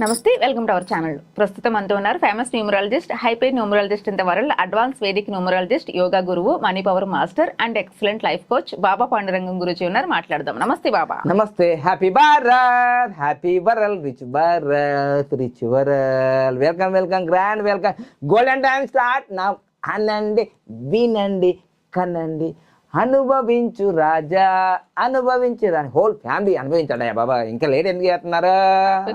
నమస్తే welcome to our channel. ప్రస్తుతం అంతా ఉన్నారు famous numerologist హైపే numerologist in the world advance Vedic numerologist yoga గురువు money power master and excellent life coach Baba Pandurangam గురించి ఉన్నారు మాట్లాడదాం. నమస్తే బాబా. నమస్తే happy Bharat happy world rich Bharat rich world welcome welcome grand welcome. Golden time start. నా అనండి వినండి కనండి. అనుభవించు రాజా. అనుభవించు రాని హోల్ ఫ్యామిలీ అనుభవించాడయ్యా బాబా ఇంకా లేట్ ఎందుకు చేస్తున్నారా?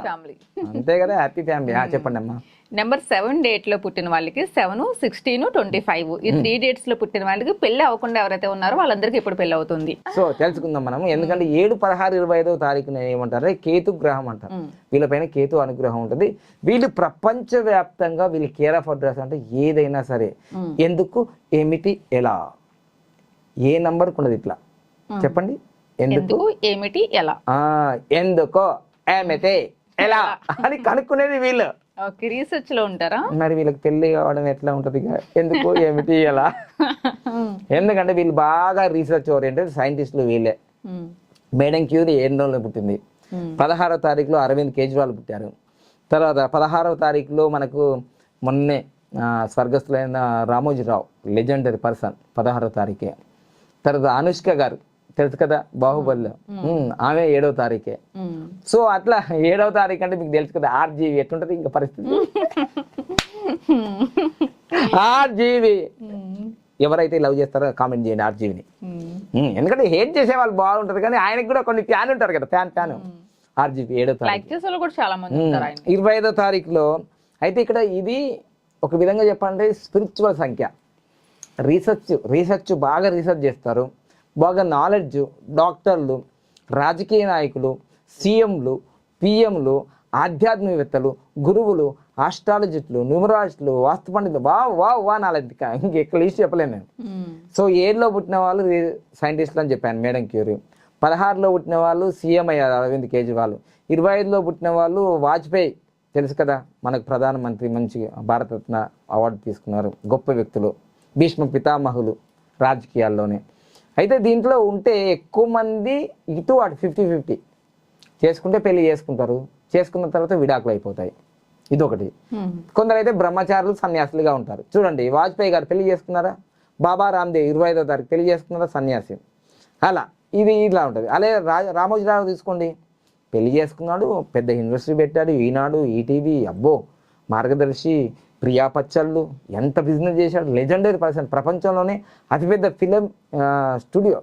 ఫ్యామిలీ అంతే కదా హ్యాపీ ఫ్యామిలీ చెప్పండి అమ్మా. నెంబర్ సెవెన్ డేట్లో పుట్టిన వాళ్ళకి సెవెన్ సిక్స్టీన్ ట్వంటీ ఫైవ్ ఈ త్రీ డేట్స్లో పుట్టిన వాళ్ళకి పెళ్ళి అవ్వకుండా ఎవరైతే ఉన్నారో వాళ్ళందరికీ ఇప్పుడు పెళ్ళి అవుతుంది. సో తెలుసుకుందాం మనం ఎందుకంటే ఏడు పదహారు ఇరవై ఐదో తారీఖున ఏమంటారు? కేతు గ్రహం అంటారు మ్మ్. వీళ్ళపైన కేతు అనుగ్రహం ఉంటుంది. వీళ్ళు ప్రపంచవ్యాప్తంగా వీళ్ళు కేర్ ఆఫ్ అడ్రస్ అంటే ఏదైనా సరే. ఎందుకు? ఏమిటి? ఎలా? ఏ నంబర్కి ఉండదు ఇట్లా. చెప్పండి. ఎందుకు? ఏమిటి? ఎలా? ఎందుకో? ఏమిటి? ఎలా? అని కనుక్కునేది వీళ్ళు. రీసెర్చ్లో ఉంటారా? మరి వీళ్ళకి పెళ్ళి కావడం ఎట్లా ఉంటుంది ఎందుకు? ఏమిటి? ఎలా? ఎందుకంటే వీళ్ళు బాగా రీసెర్చ్ ఓరియంటెడ్ సైంటిస్టులు వీళ్ళే. మేడం క్యూరీ ఏడు రోజుల్లో పుట్టింది. పదహారవ తారీఖులో అరవింద్ కేజ్రీవాల్ పుట్టారు. తర్వాత పదహారవ తారీఖులో మనకు మొన్నే స్వర్గస్థులైన రామోజీరావు లెజెండరీ పర్సన్ పదహారవ తారీఖే. తర్వాత అనుష్క గారు తెలుసు కదా బాహుబలిలో ఆమె ఏడవ తారీఖే. సో అట్లా ఏడవ తారీఖు అంటే మీకు తెలుసు కదా ఆర్జీవి ఎట్లుంటది ఇంకా పరిస్థితి? ఆర్జీవి. ఎవరైతే లవ్ చేస్తారో కామెంట్ చేయండి ఆర్జీవిని. ఎందుకంటే హేట్ చేసే వాళ్ళు బాగుంటది కానీ ఆయనకి కూడా కొన్ని ఫ్యాన్ ఉంటారు కదా ఫ్యాన్ ఫ్యాన్. ఆర్జీబీ ఏడో తారీఖు. ఇరవై ఐదో తారీఖులో అయితే ఇక్కడ ఇది ఒక విధంగా చెప్పాలంటే స్పిరిచువల్ సంఖ్య. రీసెర్చ్ రీసెర్చ్ బాగా రీసెర్చ్ చేస్తారు. బాగా నాలెడ్జ్ డాక్టర్లు రాజకీయ నాయకులు సీఎంలు పిఎంలు ఆధ్యాత్మికవేత్తలు గురువులు ఆస్ట్రాలజిస్టులు న్యూమరాలజిస్టులు వాస్తు పండితులు వా వా వా నాలెడ్జ్ ఇంకెక్కడ లిస్ట్ చెప్పలేను నేను. సో ఏడులో పుట్టిన వాళ్ళు సైంటిస్టులు అని చెప్పాను మేడం క్యూరీ పదహారులో పుట్టిన వాళ్ళు సీఎం అయ్యారు అరవింద్ కేజ్రీవాల్. ఇరవై ఐదులో పుట్టిన వాళ్ళు వాజ్పేయి. తెలుసు కదా మనకు ప్రధానమంత్రి మంచి భారతరత్న అవార్డు తీసుకున్నారు గొప్ప వ్యక్తులు. భీష్మ పితామహులు రాజకీయాల్లోనే. అయితే దీంట్లో ఉంటే ఎక్కువ మంది ఇటు అటు ఫిఫ్టీ ఫిఫ్టీ చేసుకుంటే పెళ్ళి చేసుకుంటారు. చేసుకున్న తర్వాత విడాకులు అయిపోతాయి. ఇదొకటి. కొందరైతే బ్రహ్మచారులు సన్యాసులుగా ఉంటారు. చూడండి వాజ్పేయి గారు పెళ్ళి చేసుకున్నారా? బాబా రామ్దేవ్ ఇరవై ఐదో తారీఖు పెళ్ళి చేసుకున్నారా సన్యాసి? అలా. ఇది ఇలా ఉంటుంది. అలాగే రా రామోజీరావు తీసుకోండి. పెళ్ళి చేసుకున్నాడు పెద్ద యూనివర్సిటీ పెట్టాడు ఈనాడు ఈటీవీ అబ్బో మార్గదర్శి ప్రియా పచ్చళ్ళు ఎంత బిజినెస్ చేశాడు? లెజెండరీ పర్సన్ ప్రపంచంలోనే అతిపెద్ద ఫిలిం స్టూడియో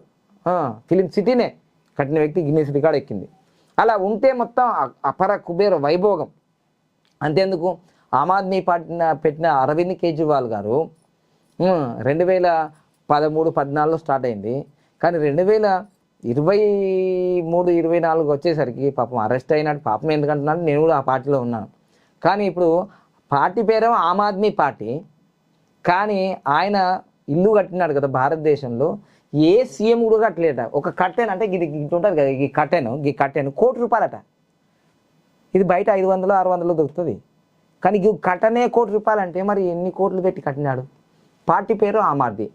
ఫిలిం సిటీనే కట్టిన వ్యక్తి గిన్నెస్ రికార్డ్ ఎక్కింది. అలా ఉంటే మొత్తం అపర కుబేర వైభోగం. అంతేందుకు ఆమ్ ఆద్మీ పార్టీ పెట్టిన అరవింద్ కేజ్రీవాల్ గారు రెండు వేల పదమూడు పద్నాలుగులో స్టార్ట్ అయింది. కానీ రెండు వేల ఇరవై మూడు ఇరవై నాలుగు వచ్చేసరికి పాపం అరెస్ట్ అయినాడు. పాపం ఎందుకంటున్నాడు? నేను కూడా ఆ పార్టీలో ఉన్నాను. కానీ ఇప్పుడు పార్టీ పేరేమో ఆమ్ ఆద్మీ పార్టీ. కానీ ఆయన ఇల్లు కట్టినాడు కదా భారతదేశంలో. ఏ సీఎం కూడా కట్టలేట. ఒక కట్టెన్ అంటే ఇది ఉంటుంది కదా ఈ కట్టెను ఈ కట్టెను కోటి రూపాయలట. ఇది బయట ఐదు వందలు ఆరు వందలు దొరుకుతుంది. కానీ ఈ కట్టనే కోటి రూపాయలు అంటే మరి ఎన్ని కోట్లు పెట్టి కట్టినాడు? పార్టీ పేరు ఆమ్ ఆద్మీ.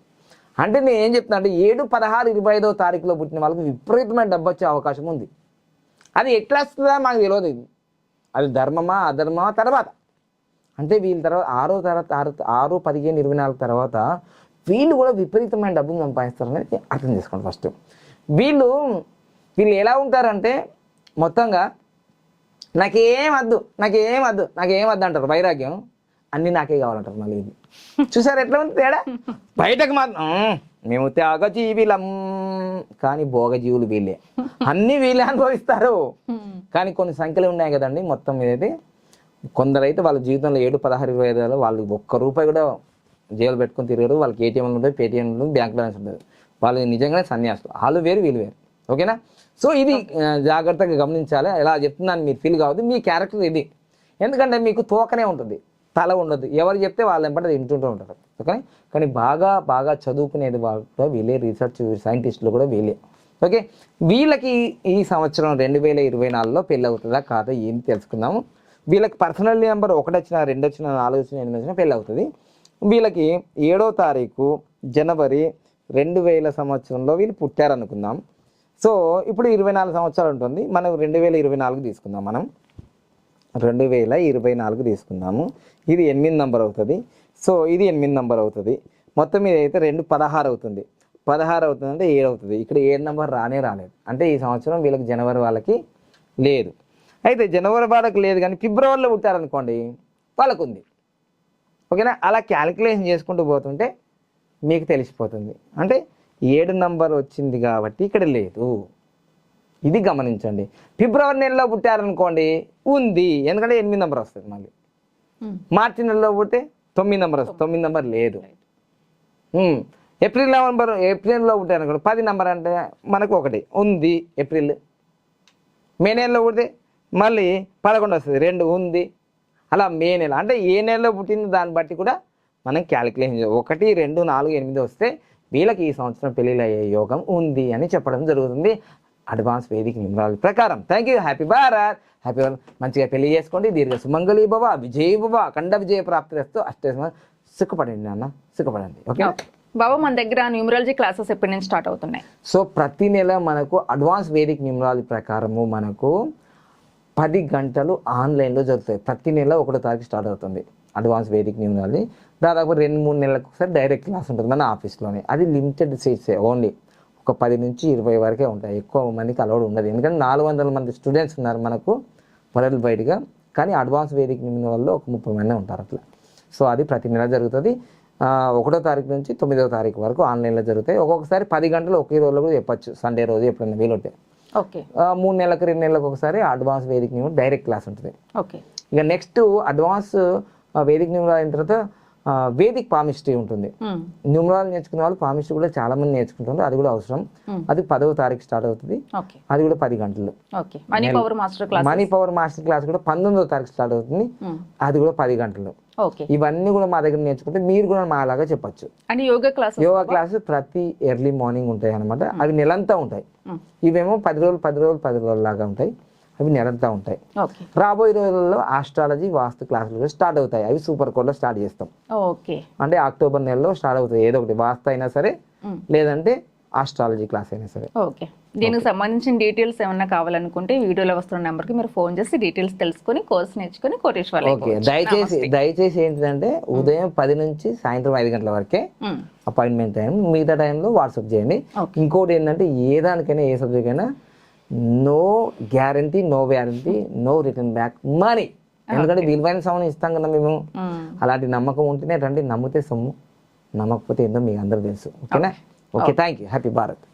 అంటే నేను ఏం చెప్తున్నా అంటే ఏడు పదహారు ఇరవై ఐదో తారీఖులో పుట్టిన వాళ్ళకి విపరీతమైన డబ్బు వచ్చే అవకాశం ఉంది. అది ఎట్లా వస్తుందా మాకు తెలియదు ఇది. అది ధర్మమా అధర్మమా తర్వాత. అంటే వీళ్ళ తర్వాత ఆరో తర్వాత ఆరు ఆరు పదిహేను ఇరవై నాలుగు తర్వాత వీళ్ళు కూడా విపరీతమైన డబ్బును సంపాదిస్తారు అనేది అర్థం చేసుకోండి ఫస్ట్. వీళ్ళు వీళ్ళు ఎలా ఉంటారంటే మొత్తంగా నాకేం వద్దు నాకేం వద్దు నాకేం వద్దు అంటారు వైరాగ్యం. అన్ని నాకే కావాలంటారు మళ్ళీ. ఇది చూసారు ఎట్లా ఉంది తేడా? బయటకు మాత్రం "ఉమ్, మేము త్యాగజీవులం. కానీ భోగజీవులు వీళ్ళే. అన్ని వీళ్ళే అనుభవిస్తారు. కానీ కొన్ని సంఖ్యలు ఉన్నాయి కదండి మొత్తం మీద అయితే. కొందరైతే వాళ్ళ జీవితంలో ఏడు పదహారు ఇరవై ఐదులో వాళ్ళు ఒక్క రూపాయి కూడా జైలు పెట్టుకొని తిరగరు. వాళ్ళకి ఏటీఎంలు ఉంటాయి పేటీఎంలు బ్యాంక్ బ్యాలెన్స్ ఉంటుంది వాళ్ళు నిజంగానే సన్యాసులు. వాళ్ళు వేరు వీళ్ళు వేరు. ఓకేనా? సో ఇది జాగ్రత్తగా గమనించాలి. ఎలా చెప్తున్నాను మీరు ఫీల్ కావద్దు. మీ క్యారెక్టర్ ఇది. ఎందుకంటే మీకు తోకనే ఉంటుంది. తల ఉండదు. ఎవరు చెప్తే వాళ్ళు వెంబడి వింటుంటూ ఉంటారు. ఓకే కానీ బాగా బాగా చదువుకునేది వాళ్ళు వీళ్ళే. రీసెర్చ్ సైంటిస్టులు కూడా వీళ్ళే. ఓకే? వీళ్ళకి ఈ సంవత్సరం రెండు వేల ఇరవై నాలుగులో పెళ్ళి అవుతుందా కాదా ఏం తెలుసుకుందాము. వీళ్ళకి పర్సనల్ నెంబర్ ఒకటి వచ్చిన రెండు వచ్చిన నాలుగు వచ్చిన ఎనిమిది వచ్చిన పెళ్ళి అవుతుంది. వీళ్ళకి ఏడో తారీఖు జనవరి రెండు వేల సంవత్సరంలో వీళ్ళు పుట్టారనుకుందాం. సో ఇప్పుడు ఇరవై నాలుగు సంవత్సరాలు ఉంటుంది. మనం రెండు వేల ఇరవై నాలుగు తీసుకుందాం మనం. రెండు వేల ఇరవై నాలుగు తీసుకుందాము. ఇది ఎనిమిది నంబర్ అవుతుంది. సో ఇది ఎనిమిది నంబర్ అవుతుంది. మొత్తం మీద అయితే రెండు పదహారు అవుతుంది. పదహారు అవుతుంది అంటే ఏడు అవుతుంది. ఇక్కడ ఏడు నెంబర్ రానే రాలేదు. అంటే ఈ సంవత్సరం వీళ్ళకి జనవరి వాళ్ళకి లేదు. అయితే జనవరి వాళ్ళకి లేదు కానీ ఫిబ్రవరిలో పుట్టారనుకోండి వాళ్ళకు ఉంది ఓకేనా? అలా క్యాలిక్యులేషన్ చేసుకుంటూ పోతుంటే మీకు తెలిసిపోతుంది. అంటే ఏడు నంబర్ వచ్చింది కాబట్టి ఇక్కడ లేదు. ఇది గమనించండి. ఫిబ్రవరి నెలలో పుట్టారనుకోండి ఉంది. ఎందుకంటే ఎనిమిది నెంబర్ వస్తుంది మళ్ళీ. మార్చి నెలలో పుట్టే తొమ్మిది నెంబర్ వస్తుంది. తొమ్మిది నెంబర్ లేదు. ఏప్రిల్ నవంబర్ ఏప్రిల్లో పుట్టారనుకోండి పది నెంబర్ అంటే మనకు ఒకటి ఉంది ఏప్రిల్. మే నెలలో పుడితే మళ్ళీ పదకొండు వస్తుంది రెండు ఉంది. అలా మే నెల అంటే ఏ నెలలో పుట్టింది దాన్ని బట్టి కూడా మనం క్యాలిక్యులేషన్ ఒకటి రెండు నాలుగు ఎనిమిది వస్తే వీళ్ళకి ఈ సంవత్సరం పెళ్ళిళ్ళు అయ్యే యోగం ఉంది అని చెప్పడం జరుగుతుంది. అడ్వాన్స్ వేదిక నిమరాల ప్రకారం. Thank you happy Bharat happy మంచిగా పెళ్ళి చేసుకోండి. దీర్ఘ సుమంగళి భవ విజయ్ భవ అఖండ విజయ ప్రాప్తి వస్తూ అష్ట సుఖపడండి నాన్న. సుఖపడండి. ఓకే బాబా మన దగ్గర న్యూమరాలజీ క్లాసెస్ ఎప్పటి నుంచి స్టార్ట్ అవుతున్నాయి? సో ప్రతి నెల మనకు అడ్వాన్స్ వేదిక నిమరాలి ప్రకారము మనకు పది గంటలు ఆన్లైన్లో జరుగుతాయి. ప్రతి నెల ఒకటో తారీఖు స్టార్ట్ అవుతుంది. అడ్వాన్స్ వేదిక నిమరాలి దాదాపు రెండు మూడు నెలలకు ఒకసారి డైరెక్ట్ క్లాస్ ఉంటుంది మన ఆఫీస్లోనే. అది లిమిటెడ్ సీట్సే ఓన్లీ ఒక పది నుంచి ఇరవై వరకే ఉంటాయి. ఎక్కువ మందికి అలవాటు ఉండదు. ఎందుకంటే నాలుగు వందల మంది స్టూడెంట్స్ ఉన్నారు మనకు వరల్డ్ వైడ్గా. కానీ అడ్వాన్స్ వేదిక నిమిషాల్లో ఒక ముప్పై మంది ఉంటారు అట్లా. సో అది ప్రతి నెల జరుగుతుంది. ఒకటో తారీఖు నుంచి తొమ్మిదో తారీఖు వరకు ఆన్లైన్లో జరుగుతాయి. ఒక్కొక్కసారి పది గంటలు ఒకే రోజులో కూడా చెప్పచ్చు. సండే రోజు ఎప్పుడైనా వీలుంటే మూడు నెలలకు రెండు నెలలకు ఒకసారి అడ్వాన్స్ వేదిక డైరెక్ట్ క్లాస్ ఉంటుంది. ఓకే. ఇక నెక్స్ట్ అడ్వాన్స్ వేదిక నియమం అయిన తర్వాత వేదిక్ పామిస్ట్రీ ఉంటుంది. న్యూమరాలు నేర్చుకునే వాళ్ళు పామిస్ట్రీ కూడా చాలా మంది నేర్చుకుంటారు అది కూడా అవసరం. అది పదవ తారీఖు స్టార్ట్ అవుతుంది. అది కూడా పది గంటలు. Money power master class money power master class కూడా పంతొమ్మిదవ తారీఖు స్టార్ట్ అవుతుంది. అది కూడా పది గంటలు. ఇవన్నీ కూడా మా దగ్గర నేర్చుకుంటే మీరు కూడా మాలాగా చెప్పొచ్చు. And yoga class yoga class ప్రతి ఎర్లీ మార్నింగ్ ఉంటాయి అనమాట అవి నెలంతా ఉంటాయి. ఉమ్. ఇవేమో పది రోజులు పది రోజులు పది రోజులు లాగా ఉంటాయి. అవి నెలంతా ఉంటాయి. రాబోయే రోజుల్లో ఆస్ట్రాలజీ వాస్తు క్లాసులు కూడా స్టార్ట్ అవుతాయి. అవి సూపర్ కోడ్లో స్టార్ట్ చేస్తాం. ఓకే అంటే అక్టోబర్ నెలలో స్టార్ట్ అవుతాయి. ఏదో ఒకటి వాస్తు అయినా సరే ఉమ్. లేదంటే ఆస్ట్రాలజీ క్లాస్ అయినా సరే. ఓకే. దీనికి సంబంధించిన డీటెయిల్స్ ఏమన్నా కావాలనుకుంటే వీడియోలో వస్తున్న నెంబర్కి మీరు ఫోన్ చేసి డీటెయిల్స్ తెలుసుకొని కోర్స్ నేర్చుకొని కోటేశ్వర ఓకే దయచేసి దయచేసి ఏంటిదంటే ఉదయం పది నుంచి సాయంత్రం ఐదు గంటల వరకే అపాయింట్మెంట్ టైం మిగతా టైంలో వాట్సాప్ చేయండి. ఇంకోటి ఏంటంటే ఏ దానికైనా ఏ సబ్జెక్ట్ అయినా no guarantee no warranty no return back money ఎందుకంటే విలువైన సమయం ఇస్తాం కదా మేము. అలాంటి నమ్మకం ఉంటేనే రండి నమ్మితే సొమ్ము నమ్మకపోతే ఏందో మీకు అందరూ తెలుసు. ఓకేనా? Okay thank you happy Bharat